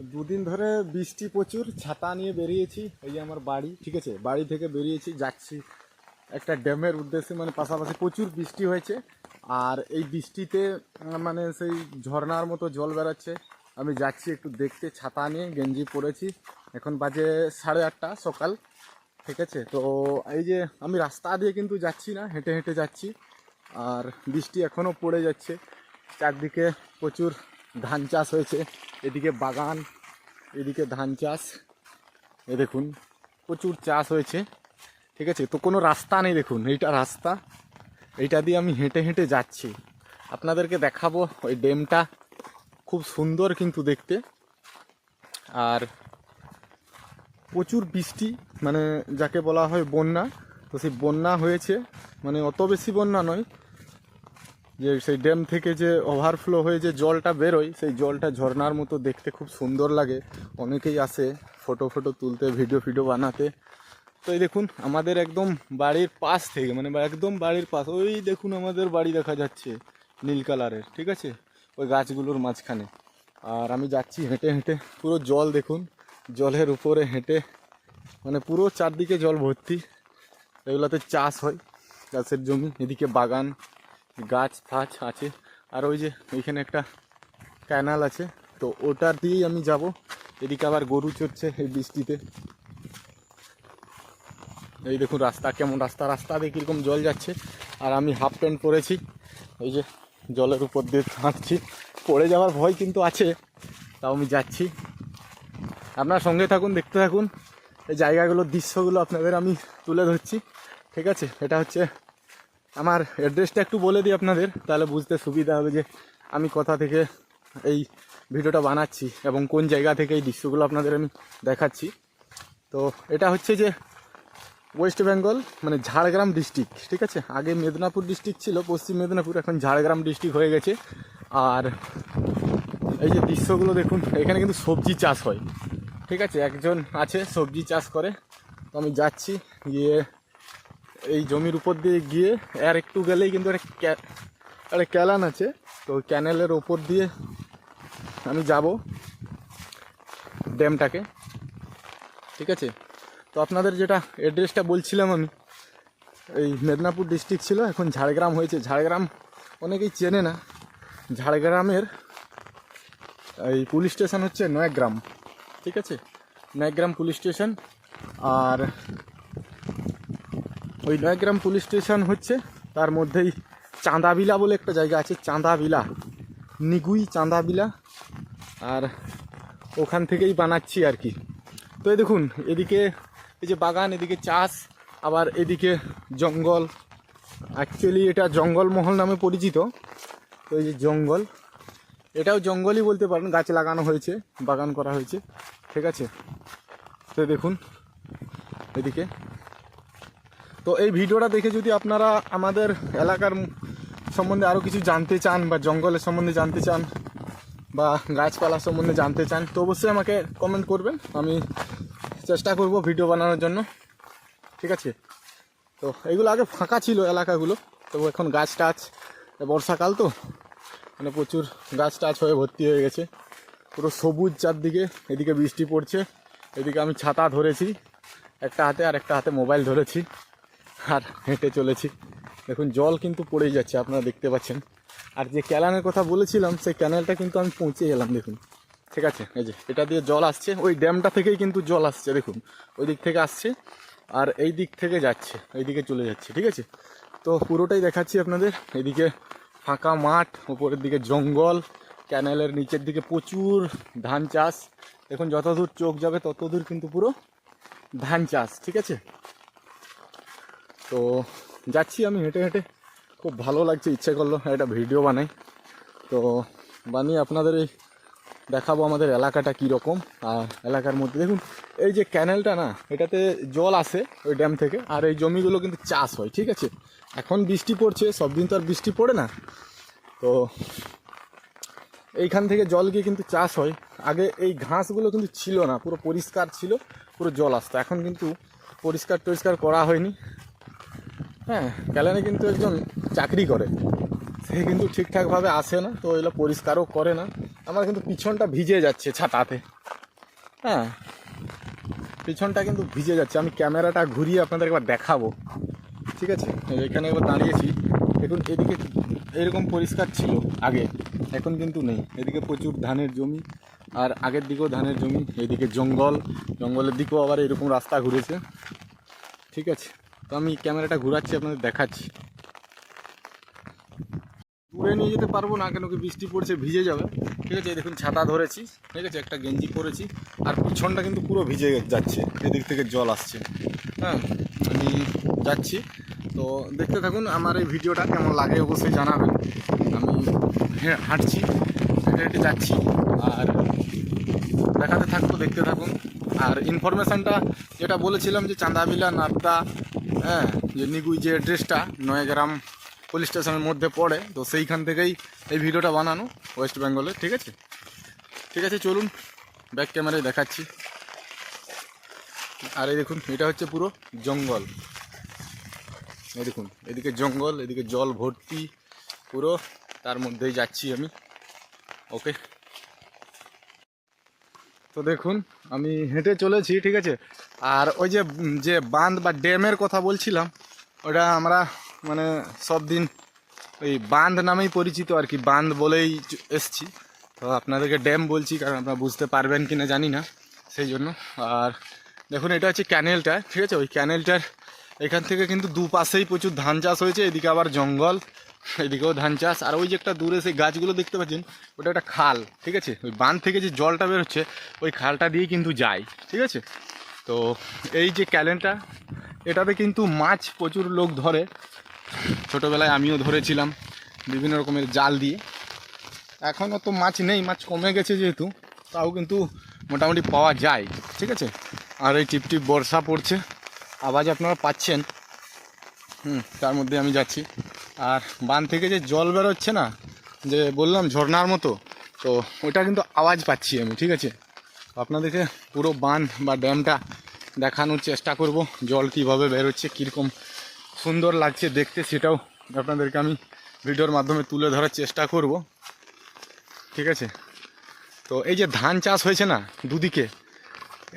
দুদিন ধরে বৃষ্টি প্রচুর, ছাতা নিয়ে বেরিয়েছি, এই যে আমার বাড়ি, ঠিক আছে? বাড়ি থেকে বেরিয়েছি, যাচ্ছি একটা ড্যামের উদ্দেশ্যে মানে পাশাপাশি প্রচুর বৃষ্টি হয়েছে। আর এই বৃষ্টিতে মানে সেই ঝর্ণার মতো জল বেরাচ্ছে। আমি যাচ্ছি একটু দেখতে, ছাতা নিয়ে গেঞ্জি পরেছি। এখন বাজে সাড়ে আটটা সকাল, ঠিক আছে? তো এই যে আমি রাস্তা দিয়ে কিন্তু যাচ্ছি না, হেঁটে হেঁটে যাচ্ছি। আর বৃষ্টি এখনও পড়ে যাচ্ছে। চারদিকে প্রচুর ধান চাষ হয়েছে। এদিকে বাগান, এদিকে ধান চাষ। এ দেখুন, প্রচুর চাষ হয়েছে, ঠিক আছে? তো কোনো রাস্তা নেই, দেখুন, এইটা রাস্তা। এইটা দিয়ে আমি হেঁটে হেঁটে যাচ্ছি। আপনাদেরকে দেখাবো ওই ড্যামটা খুব সুন্দর কিন্তু দেখতে। আর প্রচুর বৃষ্টি মানে যাকে বলা হয় বন্যা। তো সেই বন্যা হয়েছে মানে অত বেশি বন্যা নয়। যে সেই ড্যাম থেকে যে ওভারফ্লো হয়ে যে জলটা বেরোয়, সেই জলটা ঝর্নার মতো দেখতে খুব সুন্দর লাগে। অনেকেই আসে ফটো ফটো তুলতে ভিডিও ফিডিও বানাতে। তো এই দেখুন, আমাদের একদম বাড়ির পাশ থেকে মানে একদম বাড়ির পাশ, ওই দেখুন আমাদের বাড়ি দেখা যাচ্ছে নীল কালারের, ঠিক আছে? ওই গাছগুলোর মাঝখানে। আর আমি যাচ্ছি হেঁটে হেঁটে, পুরো জল দেখুন, জলের উপরে হেঁটে মানে পুরো চারদিকে জল ভর্তি। এগুলোতে চাষ হয়, চাষের জমি, এদিকে বাগান গাছ ফাছ আছে। আর ওই যে ওইখানে একটা ক্যানাল আছে, তো ওটার দিয়েই আমি যাব। এদিকে আবার গরু চড়ছে এই বৃষ্টিতে। এই দেখুন রাস্তা, কেমন রাস্তা। রাস্তা দিয়ে কীরকম জল যাচ্ছে। আর আমি হাফ প্যান্ট পরেছি। এই যে জলের উপর দিয়ে হাঁটছি। পড়ে যাওয়ার ভয় কিন্তু আছে, তাও আমি যাচ্ছি। আপনার সঙ্গে থাকুন, দেখতে থাকুন। এই জায়গাগুলোর দৃশ্যগুলো আপনাদের আমি তুলে ধরছি। ঠিক আছে, এটা হচ্ছে আমার অ্যাড্রেসটা একটু বলে দিই আপনাদের, তাহলে বুঝতে সুবিধা হবে যে আমি কোথা থেকে এই ভিডিওটা বানাচ্ছি এবং কোন জায়গা থেকে এই দৃশ্যগুলো আপনাদের আমি দেখাচ্ছি। তো এটা হচ্ছে যে ওয়েস্ট বেঙ্গল মানে ঝাড়গ্রাম ডিস্ট্রিক্ট ঠিক আছে? আগে মেদিনীপুর ডিস্ট্রিক্ট ছিল, পশ্চিম মেদিনীপুর, এখন ঝাড়গ্রাম ডিস্ট্রিক্ট হয়ে গেছে। আর এই যে দৃশ্যগুলো দেখুন, এখানে কিন্তু সবজি চাষ হয়, ঠিক আছে? একজন আছে, সবজি চাষ করে। তো আমি যাচ্ছি, গিয়ে এই জমির উপর দিয়ে গিয়ে আর একটু গেলেই কিন্তু একটা একটা ক্যালান আছে। তো ওই ক্যানেলের ওপর দিয়ে আমি যাব ড্যামটাকে। ঠিক আছে? তো আপনাদের যেটা অ্যাড্রেসটা বলছিলাম আমি, এই মেদিনীপুর ডিস্ট্রিক্ট ছিল, এখন ঝাড়গ্রাম হয়েছে। ঝাড়গ্রাম অনেকেই চেনে না। ঝাড়গ্রামের এই পুলিশ স্টেশন হচ্ছে নয়াগ্রাম। ঠিক আছে? Nayagram police station. আর ওই নয়াগ্রাম পুলিশ স্টেশন হচ্ছে, তার মধ্যেই চাঁদাবিলা বলে একটা জায়গা আছে, চাঁদাবিলা, নিগুই চাঁদাবিলা। আর ওখান থেকেই বানাচ্ছি আর কি। তো এই দেখুন, এদিকে এই যে বাগান, এদিকে চাষ, আবার এদিকে জঙ্গল। অ্যাকচুয়ালি এটা জঙ্গলমহল নামে পরিচিত। তো এই যে জঙ্গল, এটাও জঙ্গলই বলতে পারেন, গাছ লাগানো হয়েছে, বাগান করা হয়েছে। ঠিক আছে? তো দেখুন, এদিকে তো এই ভিডিওটা দেখে যদি আপনারা আমাদের এলাকার সম্বন্ধে আরও কিছু জানতে চান বা জঙ্গলের সম্বন্ধে জানতে চান বা গাছপালা সম্বন্ধে জানতে চান, তো অবশ্যই আমাকে কমেন্ট করবেন। আমি চেষ্টা করব ভিডিও বানানোর জন্য। ঠিক আছে? তো এগুলো আগে ফাঁকা ছিল এলাকাগুলো। তো এখন গাছ টাছ বর্ষাকাল তো মানে প্রচুর গাছ টাছ হয়ে ভর্তি হয়ে গেছে। পুরো সবুজ চারদিকে, এদিকে বৃষ্টি পড়ছে, এদিকে আমি ছাতা ধরেছি, একটা হাতে আর একটা হাতে মোবাইল ধরেছি। আর হেঁটে চলেছি। দেখুন, জল কিন্তু পড়েই যাচ্ছে, আপনারা দেখতে পাচ্ছেন। আর যে ক্যালানের কথা বলেছিলাম, সেই ক্যানেলটা কিন্তু আমি পৌঁছে গেলাম, দেখুন। ঠিক আছে? এই যে, এটা দিয়ে জল আসছে, ওই ড্যামটা থেকেই কিন্তু জল আসছে, দেখুন। ওই দিক থেকে আসছে, আর এই দিক থেকে যাচ্ছে, এই দিকে চলে যাচ্ছে, ঠিক আছে? তো পুরোটাই দেখাচ্ছি আপনাদের। এদিকে ফাঁকা মাঠ, উপরের দিকে জঙ্গল, ক্যানেলের নিচের দিকে প্রচুর ধান চাষ। দেখুন, যতদূর চোখ যাবে, ততদূর কিন্তু পুরো ধান চাষ, ঠিক আছে? তো যাচ্ছি আমি হেঁটে হেঁটে। খুব ভালো লাগছে, ইচ্ছে করল একটা ভিডিও বানাই। তো বানিয়ে আপনাদের এই দেখাবো আমাদের এলাকাটা কীরকম। আর এলাকার মধ্যে দেখুন, এই যে ক্যানেলটা না, এটাতে জল আসে ওই ড্যাম থেকে, আর এই জমিগুলো কিন্তু চাষ হয়, ঠিক আছে? এখন বৃষ্টি পড়ছে সব দিন তো আর বৃষ্টি পড়ে না। তো এইখান থেকে জল গিয়ে কিন্তু চাষ হয়। আগে এই ঘাসগুলো কিন্তু ছিল না, পুরো পরিষ্কার ছিল, পুরো জল আসতো। এখন কিন্তু পরিষ্কার টরিষ্কার করা হয়নি। হ্যাঁ ক্যালেনে কিন্তু একজন চাকরি করে। সে কিন্তু ঠিকঠাকভাবে আসে না, তো এগুলো পরিষ্কারও করে না। আমার কিন্তু পিছনটা ভিজে যাচ্ছে ছাতাতে। হ্যাঁ পিছনটা কিন্তু ভিজে যাচ্ছে। আমি ক্যামেরাটা ঘুরিয়ে আপনাদের একবার দেখাবো। ঠিক আছে? এখানে একবার দাঁড়িয়েছি। দেখুন, এদিকে এরকম পরিষ্কার ছিল আগে, এখন কিন্তু নেই। এদিকে প্রচুর ধানের জমি, আর আগের দিকেও ধানের জমি, এদিকে জঙ্গল। জঙ্গলের দিকেও আবার এরকম রাস্তা ঘুরেছে। ঠিক আছে? তো আমি ক্যামেরাটা ঘুরাচ্ছি, আপনাদের দেখাচ্ছি। দূরে নিয়ে যেতে পারব না, কেন কি বৃষ্টি পড়ছে, ভিজে যাবে। ঠিক আছে দেখুন ছাতা ধরেছি, ঠিক আছে, একটা গেঞ্জি পরেছি, আর পিছনটা কিন্তু পুরো ভিজে যাচ্ছে, এদিক থেকে জল আসছে। হ্যাঁ আমি যাচ্ছি। তো দেখতে থাকুন আমার এই ভিডিওটা কেমন লাগে, অবশ্যই জানাবেন। আমি হ্যাঁ হাঁটছি, হেঁটে হেঁটে যাচ্ছি, আর দেখাতে থাকব, দেখতে থাকুন। আর ইনফরমেশানটা যেটা বলেছিলাম যে চাঁদাবিলা, নাদ্দা হ্যাঁ যে নিগুই যে অ্যাড্রেসটা নয়গ্রাম পুলিশ স্টেশনের মধ্যে পড়ে, তো সেইখান থেকেই এই ভিডিওটা বানানো ওয়েস্ট বেঙ্গলে ঠিক আছে? ঠিক আছে, চলুন ব্যাক ক্যামেরায় দেখাচ্ছি। আর এই দেখুন, এটা হচ্ছে পুরো জঙ্গল। এই দেখুন, এদিকে জঙ্গল, এদিকে জল ভর্তি, পুরো তার মধ্যেই যাচ্ছি আমি। ওকে তো দেখুন, আমি হেঁটে চলেছি, ঠিক আছে? আর ওই যে যে বাঁধ বা ড্যামের কথা বলছিলাম, ওটা আমরা মানে সব দিন ওই বাঁধ নামেই পরিচিত আর কি, বাঁধ বলেই এসছি। তো আপনাদেরকে ড্যাম বলছি, কারণ আপনারা বুঝতে পারবেন কি না জানি না, সেই জন্য। আর দেখুন, এটা হচ্ছে ক্যানেলটা, ঠিক আছে? ওই ক্যানেলটার এখান থেকে কিন্তু দুপাশেই প্রচুর ধান চাষ হয়েছে, এদিকে আবার জঙ্গল এদিকেও ধান চাষ, আর ওই যে একটা দূরে সেই গাছগুলো দেখতে পাচ্ছেন, ওটা একটা খাল, ঠিক আছে? ওই বাঁধ থেকে যে জলটা বেরোচ্ছে, ওই খালটা দিয়েই কিন্তু যায়, ঠিক আছে? তো এই যে ক্যালেনটা, এটাতে কিন্তু মাছ প্রচুর লোক ধরে। ছোটোবেলায় আমিও ধরেছিলাম বিভিন্ন রকমের জাল দিয়ে। এখনও তো মাছ নেই, মাছ কমে গেছে যেহেতু, তাও কিন্তু মোটামুটি পাওয়া যায়, ঠিক আছে? আর এই টিপ টিপ বর্ষা পড়ছে, আওয়াজ আপনারা পাচ্ছেন। হুম, তার মধ্যে আমি যাচ্ছি। আর বান থেকে যে জল বেরোচ্ছে না, যে বললাম ঝর্ণার মতো, তো ওটা কিন্তু আওয়াজ পাচ্ছি আমি, ঠিক আছে? আপনাদেরকে পুরো বান বা ড্যামটা দেখানোর চেষ্টা করব, জল কীভাবে বেরোচ্ছে, কীরকম সুন্দর লাগছে দেখতে, সেটাও আপনাদেরকে আমি ভিডিওর মাধ্যমে তুলে ধরার চেষ্টা করব, ঠিক আছে? তো এই যে ধান চাষ হয়েছে না, দুদিকে,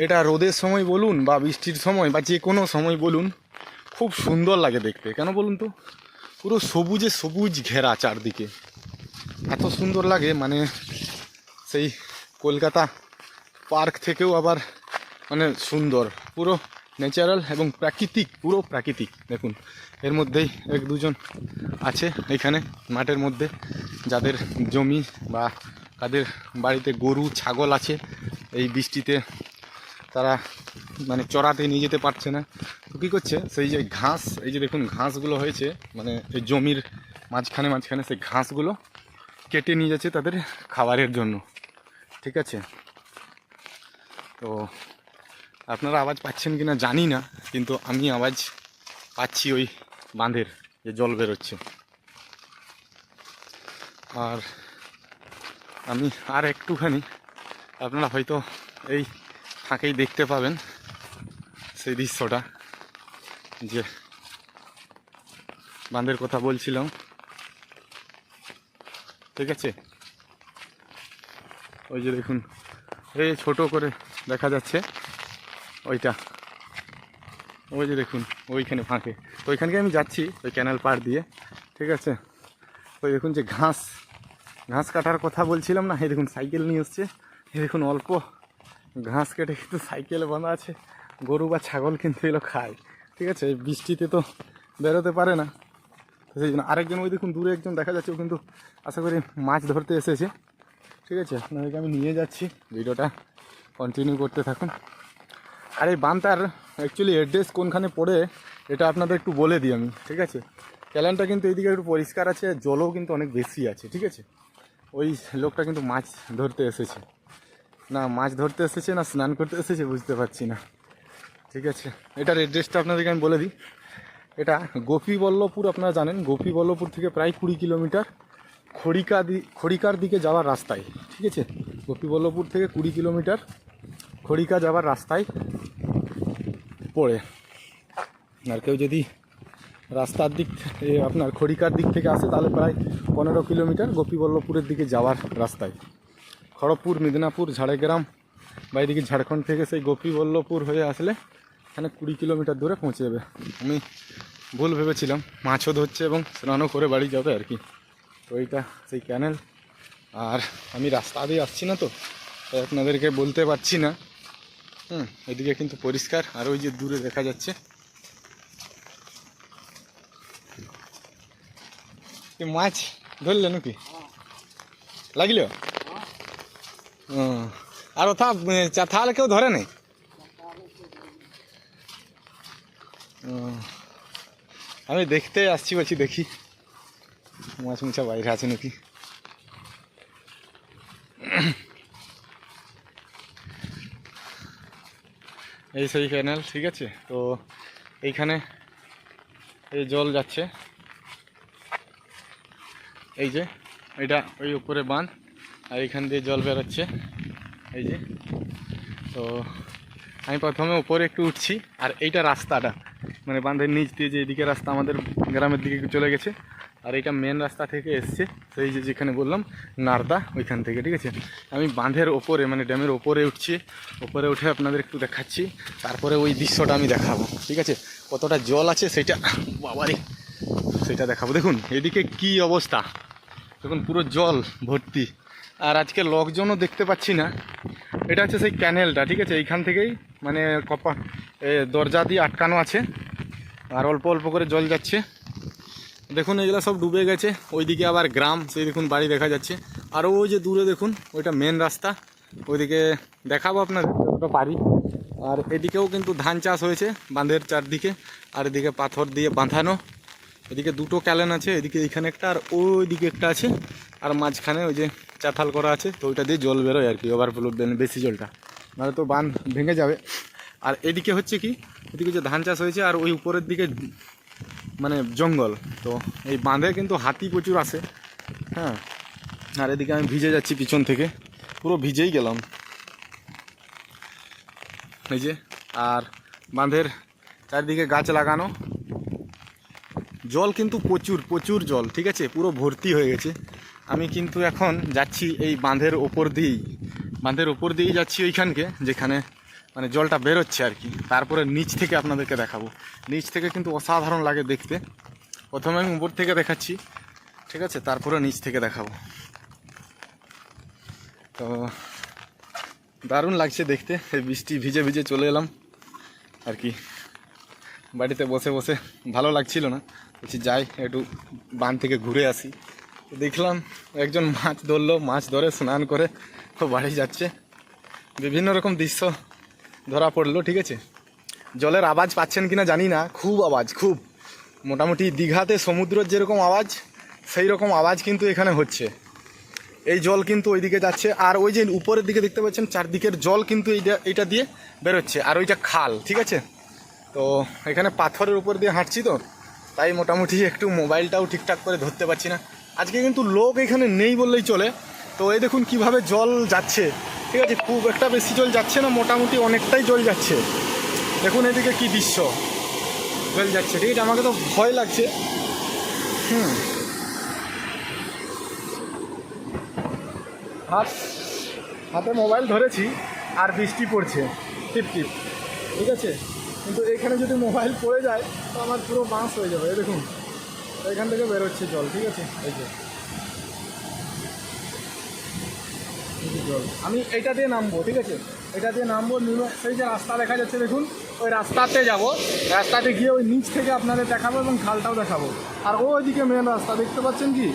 এটা রোদের সময় বলুন বা বৃষ্টির সময় বা যে কোনো সময় বলুন, খুব সুন্দর লাগে দেখতে, কেন বলুন তো? পুরো সবুজে সবুজ ঘেরা চারদিকে। এত সুন্দর লাগে মানে সেই কলকাতা পার্ক থেকেও আবার মানে সুন্দর। পুরো ন্যাচারাল এবং প্রাকৃতিক, পুরো প্রাকৃতিক, দেখুন। এর মধ্যেই এক দুজন আছে এখানে, মাঠের মধ্যে। যাদের জমি বা তাদের বাড়িতে গরু, ছাগল আছে, এই বৃষ্টিতে তারা মানে চড়াতে নিয়ে যেতে পারছে না। তো কী করছে? সেই যে ঘাস, এই যে দেখুন ঘাসগুলো হয়েছে মানে এই জমির মাঝখানে মাঝখানে সেই ঘাসগুলো কেটে নিয়ে যাচ্ছে তাদের খাবারের জন্য। ঠিক আছে? তো আপনারা আওয়াজ পাচ্ছেন কি না জানি না, কিন্তু আমি আওয়াজ পাচ্ছি ওই বাঁধের, যে জল বেরোচ্ছে। আর আমি আর একটুখানি, আপনারা হয়তো এই ফাঁকেই দেখতে পাবেন সেই দৃশ্যটা। যে বাঁধের কথা বলছিলাম। ঠিক আছে? ওই যে দেখুন, এই ছোট করে দেখা যাচ্ছে, ওইটা। ওই যে দেখুন, ওইখানে ফাঁকে। তো ওইখানকে আমি যাচ্ছি, ওই ক্যানাল পার দিয়ে। ঠিক আছে? ওই দেখুন যে ঘাস ঘাস কাটার কথা বলছিলাম না? এই দেখুন, সাইকেল নিয়ে এসছে। এই দেখুন, অল্প ঘাস কেটে কিন্তু সাইকেলে বাঁধা আছে। গরু বা ছাগল কিন্তু এগুলো খায়। ঠিক আছে? বৃষ্টিতে তো বেরোতে পারে না। সেই জন্য আরেকজন ওই দেখুন, দূরে একজন দেখা যাচ্ছে, ও কিন্তু আশা করি মাছ ধরতে এসেছে। ঠিক আছে? আপনাদেরকে আমি নিয়ে যাচ্ছি। ভিডিওটা কন্টিনিউ করতে থাকুন। আর এই বানটার অ্যাকচুয়ালি অ্যাড্রেস কোনখানে পড়ে, এটা আপনাদের একটু বলে দিই আমি। ঠিক আছে? ক্যালেনটা কিন্তু এইদিকে একটু পরিষ্কার আছে জলও কিন্তু অনেক বেশি আছে। ঠিক আছে? ওই লোকটা কিন্তু মাছ ধরতে এসেছে। না, মাছ ধরতে এসেছে না, স্নান করতে এসেছে বুঝতে পারছি না। ঠিক আছে, এটার অ্যাড্রেসটা আপনাদেরকে আমি বলে দিই। এটা গোপীবল্লভপুর, আপনারা জানেন, গোপীবল্লভপুর থেকে প্রায় কুড়ি কিলোমিটার খড়িকা দি, খড়িকার দিকে যাওয়ার রাস্তায়। ঠিক আছে, গোপীবল্লভপুর থেকে কুড়ি কিলোমিটার খড়িকা যাওয়ার রাস্তায় পড়ে। আর কেউ যদি রাস্তার দিক আপনার খড়িকার দিক থেকে আসে, তাহলে প্রায় পনেরো কিলোমিটার গোপীবল্লভপুরের দিকে যাওয়ার রাস্তায়। খড়গপুর, মিদনাপুর, ঝাড়গ্রাম বা এদিকে ঝাড়খণ্ড থেকে সেই গোপীবল্লভপুর হয়ে আসলে এখানে কুড়ি কিলোমিটার দূরে পৌঁছে যাবে। আমি ভুল ভেবেছিলাম, মাছও ধরছে এবং স্নানও করে বাড়ি যাবে আর কি। তো এইটা সেই ক্যানেল আর আমি রাস্তা দিয়ে আসছি না তো, তাই আপনাদেরকে বলতে পারছি না। হুম, এদিকে কিন্তু পরিষ্কার, আর ওই যে দূরে দেখা যাচ্ছে। মাছ ধরলে নাকি? লাগিল? আর ওথা চাথালে কেউ ধরে নেই আমি দেখতে আসছি, বলছি দেখি। মাছ মুছা বাইরে আছে নাকি? এই সেই ক্যানেল ঠিক আছে? তো এইখানে এই জল যাচ্ছে। এই যে, এটা ওই উপরে বাঁধ। আর এখান দিয়ে জল বেরোচ্ছে। এই যে। তো আমি প্রথমে উপরে একটু উঠছি, আর এইটা রাস্তাটা। মানে বাঁধের নিচ দিয়ে যে এদিকে রাস্তা আমাদের গ্রামের দিকে চলে গেছে, আর এইটা মেন রাস্তা থেকে এসছে। সেই যে যেখানে বললাম, নারদা, ওইখান থেকে, ঠিক আছে? আমি বাঁধের ওপরে মানে ড্যামের ওপরে উঠছি। ওপরে উঠে আপনাদের একটু দেখাচ্ছি। তারপরে ওই দৃশ্যটা আমি দেখাবো, ঠিক আছে? কতটা জল আছে সেটা বাবারে সেটা দেখাবো। দেখুন, এদিকে কি অবস্থা? দেখুন, পুরো জল ভর্তি। আর আজকে লোকজনও দেখতে পাচ্ছি না। এটা হচ্ছে সেই ক্যানেলটা, ঠিক আছে? এইখান থেকেই মানে কপা দরজা দিয়ে আটকানো আছে। আর অল্প অল্প করে জল যাচ্ছে। দেখুন, এগুলো সব ডুবে গেছে। ওইদিকে আবার গ্রাম, সেই দেখুন বাড়ি দেখা যাচ্ছে। আর ওই যে দূরে দেখুন, ওইটা মেন রাস্তা। ওইদিকে দেখাবো আপনার যতটা পারি। আর এদিকেও কিন্তু ধান চাষ হয়েছে, বাঁধের চারদিকে। আর এদিকে পাথর দিয়ে বাঁধানো। এদিকে দুটো ক্যালেন আছে, এদিকে এখানে একটা, আর ওই দিকে একটা আছে। আর মাঝখানে ওই যে চাতাল করা আছে। তো ওইটা দিয়ে জল বেরোয় আর কি ওভারফ্লো বেশি জলটা। নাহলে তো বাঁধ ভেঙে যাবে। আর এদিকে হচ্ছে কি, এদিকে যে ধান চাষ হয়েছে আর ওই উপরের দিকে মানে জঙ্গল, তো এই বাঁধে কিন্তু হাতি প্রচুর আসে হ্যাঁ। আর এদিকে আমি ভিজে যাচ্ছি পিছন থেকে, পুরো ভিজেই গেলাম। এই যে, আর বাঁধের চারিদিকে গাছ লাগানো। জল কিন্তু প্রচুর প্রচুর জল, ঠিক আছে? পুরো ভর্তি হয়ে গেছে। আমি কিন্তু এখন যাচ্ছি এই বাঁধের ওপর দিয়েই। বাঁধের ওপর দিয়েই যাচ্ছি ওইখানকে, যেখানে মানে জলটা বেরোচ্ছে আর কি। তারপরে নিচ থেকে আপনাদেরকে দেখাবো। নিচ থেকে কিন্তু অসাধারণ লাগে দেখতে। প্রথমে আমি উপর থেকে দেখাচ্ছি, ঠিক আছে? তারপরে নিচ থেকে দেখাবো। তো, দারুণ লাগছে দেখতে। এই বৃষ্টি ভিজে ভিজে চলে এলাম আর কি। বাড়িতে বসে বসে ভালো লাগছিল না। বলছি, যাই, একটু বান থেকে ঘুরে আসি। দেখলাম একজন মাছ ধরলো, মাছ ধরে স্নান করে তো বাড়ি যাচ্ছে। বিভিন্ন রকম দৃশ্য ধরা পড়ল, ঠিক আছে? জলের আওয়াজ পাচ্ছেন কিনা জানি না, খুব আওয়াজ, খুব। মোটামুটি দীঘাতে সমুদ্রের যেরকম আওয়াজ, সেই রকম আওয়াজ কিন্তু এখানে হচ্ছে। এই জল কিন্তু ওইদিকে যাচ্ছে, আর ওই যে উপরের দিকে দেখতে পাচ্ছেন, চারদিকের জল কিন্তু এইটা এইটা দিয়ে বেরোচ্ছে, আর ওইটা খাল, ঠিক আছে? তো এখানে পাথরের উপর দিয়ে হাঁটছি তো তাই মোটামুটি একটু মোবাইলটাও ঠিকঠাক করে ধরতে পারছি না। আজকে কিন্তু লোক এখানে নেই বললেই চলে। তো এই দেখুন কীভাবে জল যাচ্ছে। ঠিক আছে, খুব একটা বেশি জল যাচ্ছে না, মোটামুটি অনেকটাই জল যাচ্ছে। দেখুন এদিকে কি দৃশ্য। জল যাচ্ছে, ঠিক আছে, আমাকে তো ভয় লাগছে। হুম। হাত, হাতে মোবাইল ধরেছি, আর বৃষ্টি পড়ছে। টিপ টিপ। ঠিক আছে? কিন্তু এখানে যদি মোবাইল পড়ে যায়, তো আমার পুরো বাঁশ হয়ে যাবে। দেখুন, এখান থেকে বেরোচ্ছে জল, ঠিক আছে? এই যে। জল। আমি এটা দিয়ে নামবো, ঠিক আছে? এটা দিয়ে নামবো, নিমে সেই যে রাস্তা দেখা যাচ্ছে, দেখুন, ওই রাস্তাতে যাব। রাস্তাতে গিয়ে ওই নিচ থেকে আপনাদের দেখাবো এবং খালটাও দেখাবো। আর ওইদিকে মেন রাস্তা, দেখতে পাচ্ছেন কি?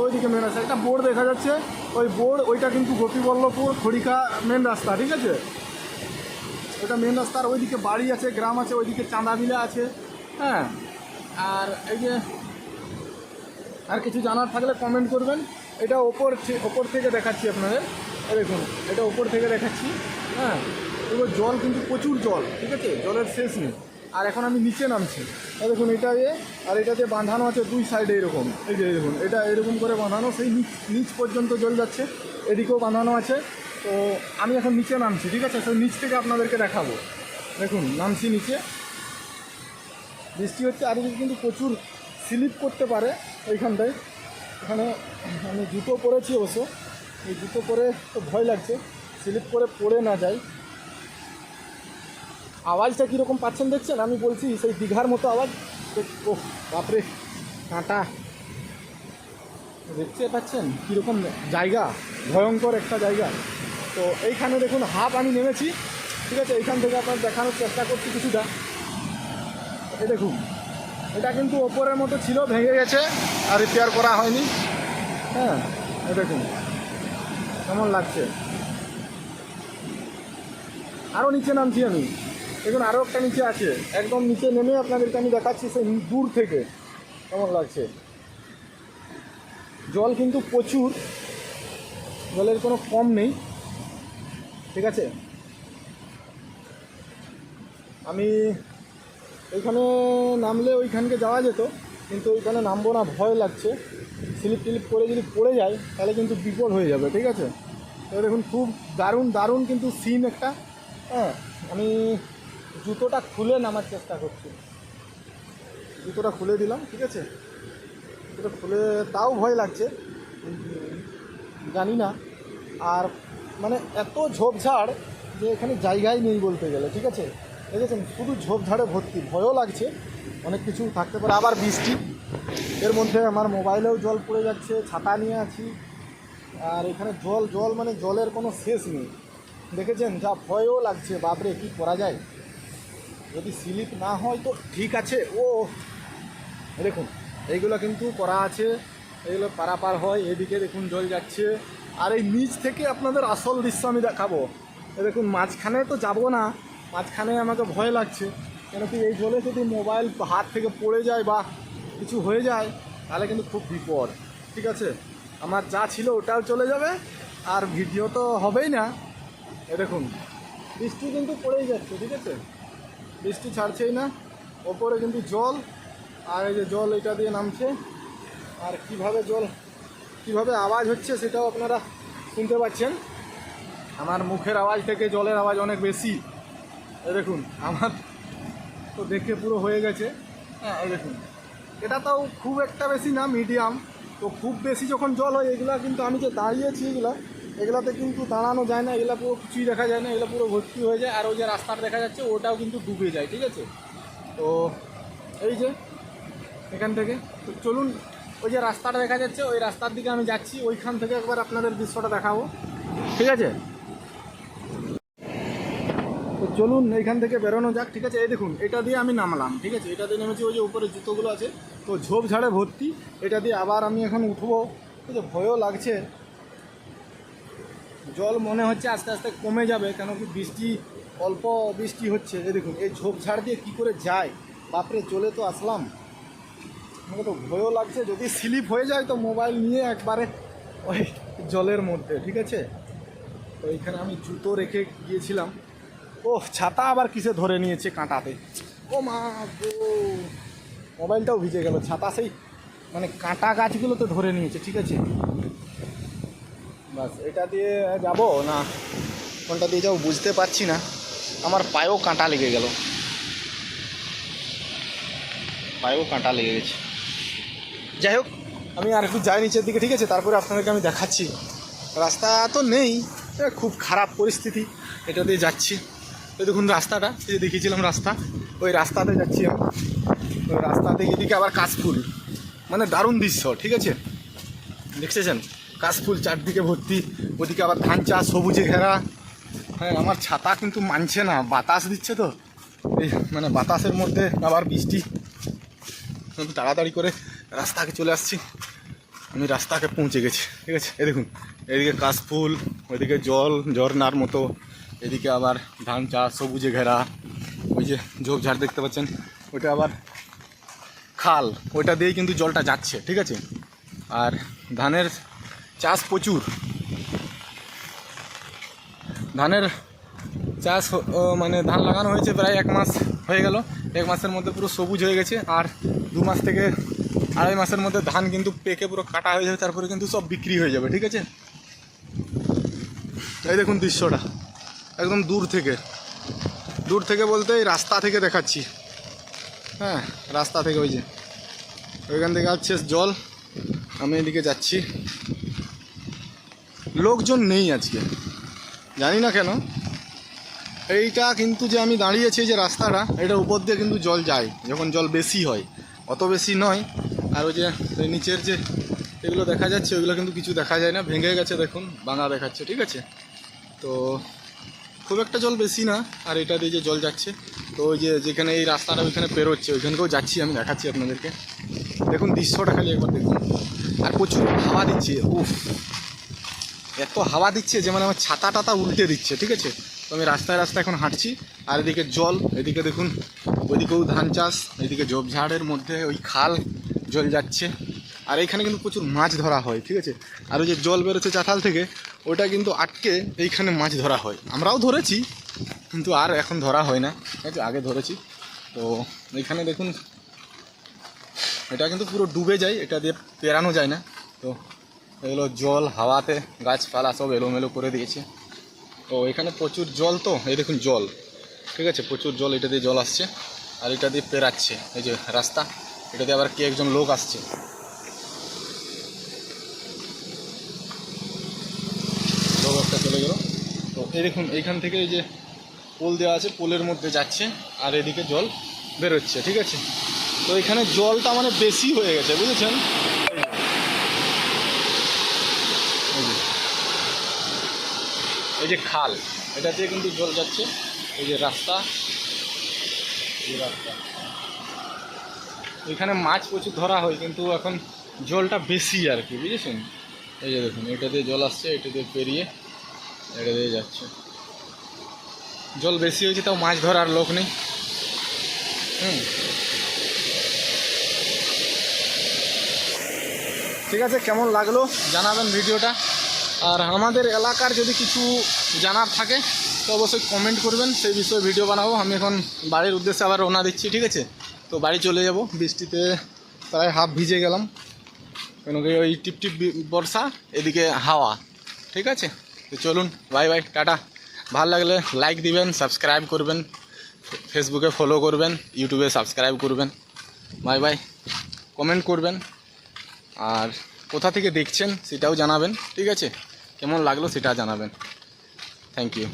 ওইদিকে মেন রাস্তা। একটা বোর্ড দেখা যাচ্ছে। ওই বোর্ড, ওইটা কিন্তু গোপীবল্লভপুর খড়িকা মেন রাস্তা, ঠিক আছে? ওটা মেন রাস্তার ওইদিকে বাড়ি আছে, গ্রাম আছে, ওইদিকে চাঁদাবিলা আছে। হ্যাঁ আর এই যে আর কিছু জানার থাকলে কমেন্ট করবেন। এটা ওপর ওপর থেকে দেখাচ্ছি আপনাদের। দেখুন, এটা ওপর থেকে দেখাচ্ছি। হ্যাঁ এবার জল কিন্তু প্রচুর জল, ঠিক আছে? জলের শেষ নেই। আর এখন আমি নিচে নামছি। দেখুন, এটা দিয়ে আর এটা দিয়ে বাঁধানো আছে দুই সাইডে এরকম। এই যে দেখুন, এটা এরকম করে বাঁধানো, সেই নিচ নিচ পর্যন্ত জল যাচ্ছে, এদিকেও বাঁধানো আছে। তো আমি এখন নিচে নামছি, ঠিক আছে? সেই নিচ থেকে আপনাদেরকে দেখাবো। দেখুন, নামছি নিচে। বৃষ্টি হচ্ছে আর কিন্তু প্রচুর স্লিপ করতে পারে ওইখানটায় এখানে আমি জুতো পরেছি অবশ্য। এই জুতো পরে তো ভয় লাগছে, স্লিপ করে পড়ে না যায় আওয়াজটা কীরকম পাচ্ছেন দেখছেন? আমি বলছি, সেই দীঘার মতো আওয়াজ। ও বাপরে, কাঁটা। দেখতে পাচ্ছেন? কীরকম জায়গা? ভয়ঙ্কর একটা জায়গা। তো এইখানে দেখুন, হাফ আমি নেমেছি। ঠিক আছে, এইখান থেকে আপনার দেখানোর চেষ্টা করছি কিছুটা। এই দেখুন, এটা কিন্তু ওপরের মতো ছিল, ভেঙে গেছে, আর রিপেয়ার করা হয়নি। হ্যাঁ এই দেখুন, কেমন লাগছে। আরও নিচে নামছি আমি। দেখুন আরও একটা নিচে আছে। একদম নিচে নেমে আপনাদেরকে আমি দেখাচ্ছি সেই দূর থেকে। কেমন লাগছে। জল কিন্তু প্রচুর। জলের কোনো কম নেই। ঠিক আছে? আমি ওইখানে নামলে ওইখানকে যাওয়া যেত, কিন্তু ওইখানে নামবো না, ভয় লাগছে। স্লিপ টিলিপ করে যদি পড়ে যায়, তাহলে কিন্তু বিপদ হয়ে যাবে, ঠিক আছে? এবার দেখুন, খুব দারুণ দারুণ কিন্তু সিন একটা। হ্যাঁ আমি জুতোটা খুলে নামার চেষ্টা করছি। জুতোটা খুলে দিলাম, ঠিক আছে? জুতোটা খুলে, তাও ভয় লাগছে। জানি না। আর মানে এত ঝোপঝাড় যে এখানে জায়গাই নেই বলতে গেলে, ঠিক আছে? দেখেছেন শুধু ঝোপঝাড়ে ভর্তি, ভয়ও লাগছে, অনেক কিছু থাকতে পারে। আবার বৃষ্টি, এর মধ্যে আমার মোবাইলেও জল পড়ে যাচ্ছে, ছাতা নিয়ে আছি, আর এখানে জল জল মানে জলের কোনো শেষ নেই। দেখেছেন, যা ভয়ও লাগছে, বাপরে, কি করা যায়? যদি স্লিপ না হয় তো ঠিক আছে, ও! দেখুন, এইগুলো কিন্তু করা আছে এগুলো পারাপার হয়, এদিকে দেখুন জল যাচ্ছে। আর এই নিচ থেকে আপনাদের আসল দৃশ্য আমি দেখাবো। দেখুন, মাঝখানে তো যাব না, মাঝখানে আমাকে ভয় লাগছে। কেন কি এই জলে যদি মোবাইল হাত থেকে পড়ে যায় বা কিছু হয়ে যায়, তাহলে কিন্তু খুব বিপদ, ঠিক আছে? আমার যা ছিল ওটাও চলে যাবে, আর ভিডিও তো হবেই না। এ দেখুন, বৃষ্টি কিন্তু পড়েই যাচ্ছে, ঠিক আছে? বৃষ্টি ছাড়ছেই না, ওপরে কিন্তু জল, আর এই যে জল এটা দিয়ে নামছে, আর কীভাবে জল কীভাবে আওয়াজ হচ্ছে সেটাও আপনারা শুনতে পাচ্ছেন। আমার মুখের আওয়াজ থেকে জলের আওয়াজ অনেক বেশি। দেখুন, আমার তো দেখে পুরো হয়ে গেছে। হ্যাঁ দেখুন। এটা তাও খুব একটা বেশি না, মিডিয়াম। তো খুব বেশি যখন জল হয়, এগুলা কিন্তু আমি যে দাঁড়িয়েছি এগুলা, এগুলাতে কিন্তু দাঁড়ানো যায় না, এগুলা পুরো কিছুই দেখা যায় না, এগুলো পুরো ভর্তি হয়ে যায়। আর ওই যে রাস্তাটা দেখা যাচ্ছে, ওটাও কিন্তু ডুবে যায়, ঠিক আছে? তো এই যে, এখান থেকে, তো চলুন ওই যে রাস্তাটা দেখা যাচ্ছে ওই রাস্তার দিকে আমি যাচ্ছি ওইখান থেকে একবার আপনাদের দৃশ্যটা দেখাবো। ঠিক আছে? তো চলুন এইখান থেকে বেরোনো যাক ঠিক আছে? এই দেখুন এটা দিয়ে আমি নামলাম ঠিক আছে? এটা দিয়ে নেমেছি ওই যে উপরে জুতোগুলো আছে তো ঝোপঝাড়ে ভর্তি। এটা দিয়ে আবার আমি এখন উঠবো। ঠিক আছে? ভয়ও লাগছে। জল মনে হচ্ছে আস্তে আস্তে কমে যাবে কেন কি বৃষ্টি অল্প বৃষ্টি হচ্ছে। এই দেখুন এই ঝোপঝাড় দিয়ে কী করে যায়? বাপরে চলে তো আসলাম। আমাকে তো ভয়ও লাগছে, যদি স্লিপ হয়ে যায় তো মোবাইল নিয়ে একবারে ওই জলের মধ্যে, ঠিক আছে? তো এইখানে আমি জুতো রেখে গিয়েছিলাম। ও ছাতা আবার কিসে ধরে নিয়েছে কাঁটাতে? ও মা গো! মোবাইলটাও ভিজে গেল, ছাতা সেই মানে কাঁটা গাছগুলো তো ধরে নিয়েছে, ঠিক আছে? বাস, এটা দিয়ে যাব না? কোনটা দিয়ে যাব বুঝতে পারছি না। আমার পায়েও কাঁটা লেগে গেল। পায়েও কাঁটা লেগে গেছে। যাই হোক, আমি আর একটু যাই নিচের দিকে, ঠিক আছে? তারপরে আপনাদেরকে আমি দেখাচ্ছি। রাস্তা তো নেই খুব খারাপ পরিস্থিতি। এটা দিয়ে যাচ্ছি। এই দেখুন রাস্তাটা যে দেখিয়েছিলাম রাস্তা। ওই রাস্তাতে যাচ্ছি আমি। ওই রাস্তাতে এদিকে আবার কাশফুল। মানে দারুণ দৃশ্য, ঠিক আছে? দেখতেছেন? কাশফুল চারদিকে ভর্তি, ওদিকে আবার ধান চাষ, সবুজে ঘেরা। হ্যাঁ আমার ছাতা কিন্তু মানছে না, বাতাস দিচ্ছে তো। এই মানে বাতাসের মধ্যে আবার বৃষ্টি। তাড়াতাড়ি করে রাস্তাকে চলে আসছি। আমি রাস্তাকে পৌঁছে গেছি, ঠিক আছে? এই দেখুন, এদিকে কাশফুল ওইদিকে জল ঝর্নার মতো, এদিকে আবার ধান চাষ, সবুজে ঘেরা, ওই যে ঝোপঝাড় দেখতে পাচ্ছেন, ওইটা আবার খাল, ওইটা দিয়েই কিন্তু জলটা যাচ্ছে, ঠিক আছে? আর ধানের চাষ প্রচুর। ধানের চাষ মানে ধান লাগানো হয়েছে প্রায় এক মাস হয়ে গেল, এক মাসের মধ্যে পুরো সবুজ হয়ে গেছে, আর দু মাস থেকে আড়াই মাসের মধ্যে ধান কিন্তু পেকে পুরো কাটা হয়ে যাবে, তারপরে কিন্তু সব বিক্রি হয়ে যাবে, ঠিক আছে? এই দেখুন দৃশ্যটা, একদম দূর থেকে। দূর থেকে বলতে এই রাস্তা থেকে দেখাচ্ছি। হ্যাঁ রাস্তা থেকে ওই যে, ওইখান থেকে আসছে জল। আমি এদিকে যাচ্ছি। লোকজন নেই আজকে, জানি না কেন। এইটা কিন্তু যে আমি দাঁড়িয়েছি যে রাস্তাটা, এটা উপর দিয়ে কিন্তু জল যায়, যখন জল বেশি হয়। অত বেশি নয় আর ওই যে নিচের যে এগুলো দেখা যাচ্ছে, ওইগুলো কিন্তু কিছু দেখা যায় না। ভেঙে গেছে দেখুন বাঙা দেখাচ্ছে, ঠিক আছে? তো খুব একটা জল বেশি না, আর এটা দিয়ে যে জল যাচ্ছে, তো ওই যে যেখানে এই রাস্তাটা ওইখানে পেরোচ্ছে, ওইখানকেও যাচ্ছি আমি, দেখাচ্ছি আপনাদেরকে। দেখুন, দৃশ্যটা খালি একবার দেখুন। আর প্রচুর হাওয়া দিচ্ছে, উফ! এত হাওয়া দিচ্ছে যে মানে আমার ছাতা টাতা উল্টে দিচ্ছে, ঠিক আছে? তো আমি রাস্তায় রাস্তায় এখন হাঁটছি, আর এদিকে জল, এদিকে দেখুন, ওইদিকেও ধান চাষ, এদিকে ঝোপঝাড়ের মধ্যে ওই খাল জল যাচ্ছে। আর এইখানে কিন্তু প্রচুর মাছ ধরা হয়, ঠিক আছে? আর ওই যে জল বেরোচ্ছে চাতাল থেকে, ওটা কিন্তু আটকে এইখানে মাছ ধরা হয়। আমরাও ধরেছি, কিন্তু আর এখন ধরা হয় না, ঠিক আছে? আগে ধরেছি। তো এইখানে দেখুন, এটা কিন্তু পুরো ডুবে যায়, এটা দিয়ে পেরানো যায় না। তো এগুলো জল, হাওয়াতে গাছপালা সব এলোমেলো করে দিয়েছে। তো এখানে প্রচুর জল তো, এই দেখুন জল, ঠিক আছে? প্রচুর জল, এটা দিয়ে জল আসছে, আর এটা দিয়ে পেরাচ্ছে, এই যে রাস্তা। এটা দিয়ে আবার কে একজন লোক আসছে? লোক একটা চলে গেল। তো দেখুন, এইখান থেকে এই যে পোল দেওয়া আছে, পোলের মধ্যে যাচ্ছে আর এদিকে জল বেরোচ্ছে, ঠিক আছে? তো এখানে জলটা মানে বেশি হয়ে গেছে, বুঝেছেন। এই যে খাল এটা দিয়ে কিন্তু জল যাচ্ছে। এই যে রাস্তা, এই রাস্তা। এখানে মাছ প্রচুর ধরা হয়, কিন্তু এখন জলটা বেশি আর কি, বুঝেছেন? এই যে দেখুন, এটা দিয়ে জল আসছে, এটা দিয়ে পেরিয়ে এটা দিয়ে যাচ্ছে। জল বেশি হয়েছে, তাও মাছ ধরার লোক নেই। হুম। ঠিক আছে, কেমন লাগল জানাবেন ভিডিওটা। আর আমাদের এলাকার যদি কিছু জানার থাকে, তো অবশ্যই কমেন্ট করবেন, সেই বিষয়ে ভিডিও বানাবো। আমি এখন বাড়ির উদ্দেশ্যে আবার রওনা দিচ্ছি, ঠিক আছে? তো বাড়ি চলে যাব, বৃষ্টিতে প্রায় হাফ ভিজে গেলাম। কেন কি ওই টিপ টিপ বি- বর্ষা, এদিকে হাওয়া, ঠিক আছে? তো চলুন, বাই বাই, টাটা। ভালো লাগলে লাইক দিবেন সাবস্ক্রাইব করবেন ফেসবুকে ফলো করবেন ইউটিউবে সাবস্ক্রাইব করবেন। বাই বাই কমেন্ট করবেন। আর কোথা থেকে দেখছেন সেটাও জানাবেন, ঠিক আছে? কেমন লাগল সেটা জানাবেন। Thank you